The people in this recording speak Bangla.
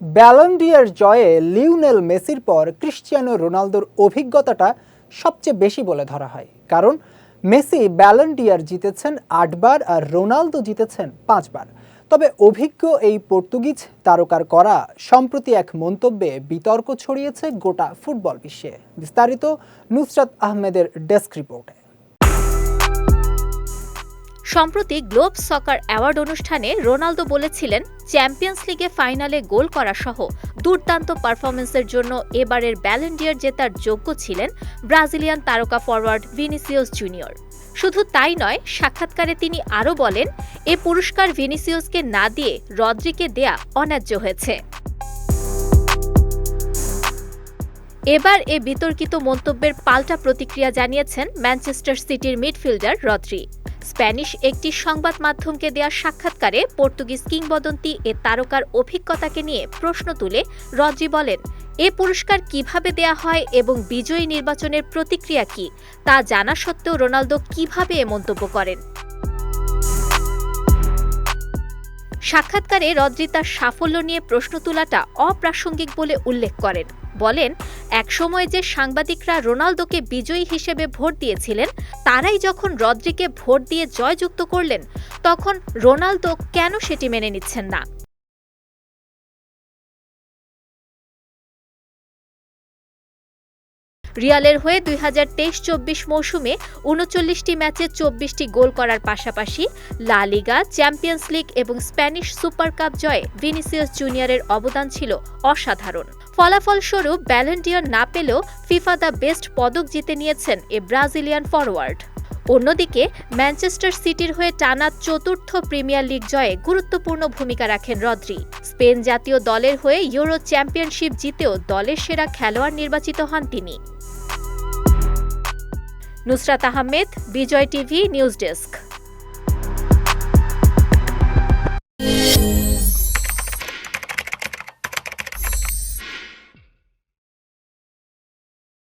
ব্যালন্ডিয়ার জয়ে লিওনেল মেসির পর ক্রিশ্চিয়ানো রোনালদোর অভিজ্ঞতাটা সবচেয়ে বেশি বলে ধরা হয়। কারণ মেসি ব্যালন্ডিয়ার জিতেছেন আটবার আর রোনালদো জিতেছেন পাঁচবার। তবে অভিজ্ঞ এই পর্তুগিজ তারকার করা সম্প্রতি এক মন্তব্যে বিতর্ক ছড়িয়েছে গোটা ফুটবল বিশ্বে। বিস্তারিত নুসরাত আহমেদের ডেস্ক রিপোর্টে। সম্প্রতি গ্লোব সকার অ্যাওয়ার্ড অনুষ্ঠানে রোনালদো বলেছিলেন, চ্যাম্পিয়ন্স লিগে ফাইনালে গোল করা সহ দুর্দান্ত পারফরমেন্সের জন্য এবারের ব্যালেন্ডিয়ার জেতার যোগ্য ছিলেন ব্রাজিলিয়ান তারকা ফরওয়ার্ড ভিনিসিয়াস জুনিয়র। শুধু তাই নয়, সাক্ষাৎকারে তিনি আরও বলেন, এ পুরস্কার ভিনিসিয়াসকে না দিয়ে রদ্রিকে দেয়া অন্যায্য হয়েছে। এবার এ বিতর্কিত মন্তব্যের পাল্টা প্রতিক্রিয়া জানিয়েছেন ম্যানচেস্টার সিটির মিডফিল্ডার রদ্রি। স্প্যানিশ একটি সংবাদ মাধ্যমকে দেওয়া সাক্ষাৎকারে পর্তুগিজ কিংবদন্তি এ তারকার অভিজ্ঞতাকে নিয়ে প্রশ্ন তুলে রদ্রি বলেন, এ পুরস্কার কীভাবে দেয়া হয় এবং বিজয়ী নির্বাচনের প্রতিক্রিয়া কি, তা জানা সত্ত্বেও রোনালদো কীভাবে এ মন্তব্য করেন? সাক্ষাৎকারে রদ্রি তার সাফল্য নিয়ে প্রশ্ন তোলাটা অপ্রাসঙ্গিক বলে উল্লেখ করেন। বলেন, একসময় যে সাংবাদিকরা রোনালদোকে বিজয়ী হিসেবে ভোট দিয়েছিলেন, তারাই যখন রদ্রিকে ভোট দিয়ে জয়যুক্ত করলেন, তখন রোনালদো কেন সেটি মেনে নিচ্ছেন না? রিয়ালের হয়ে দুই হাজার তেইশ চব্বিশ মৌসুমে উনচল্লিশটি ম্যাচে চব্বিশটি গোল করার পাশাপাশি লা লিগা, চ্যাম্পিয়ন্স লিগ এবং স্প্যানিশ সুপার কাপ জয়ে ভিনিসিয়াস জুনিয়রের অবদান ছিল অসাধারণ। ফলাফলস্বরূপ ব্যালেন্ডিয়র না পেলেও ফিফা দ্য বেস্ট পদক জিতে নিয়েছেন এ ব্রাজিলিয়ান ফরওয়ার্ড অন্যদিকে, ম্যানচেস্টার সিটির হয়ে টানা চতুর্থ প্রিমিয়ার লিগ জয়ে গুরুত্বপূর্ণ ভূমিকা রাখেন রদ্রি। স্পেন জাতীয় দলের হয়ে ইউরো চ্যাম্পিয়নশিপ জিতেও দলের সেরা খেলোয়াড় নির্বাচিত হন তিনি। Nusrat Ahmed, Bijoy TV, news desk.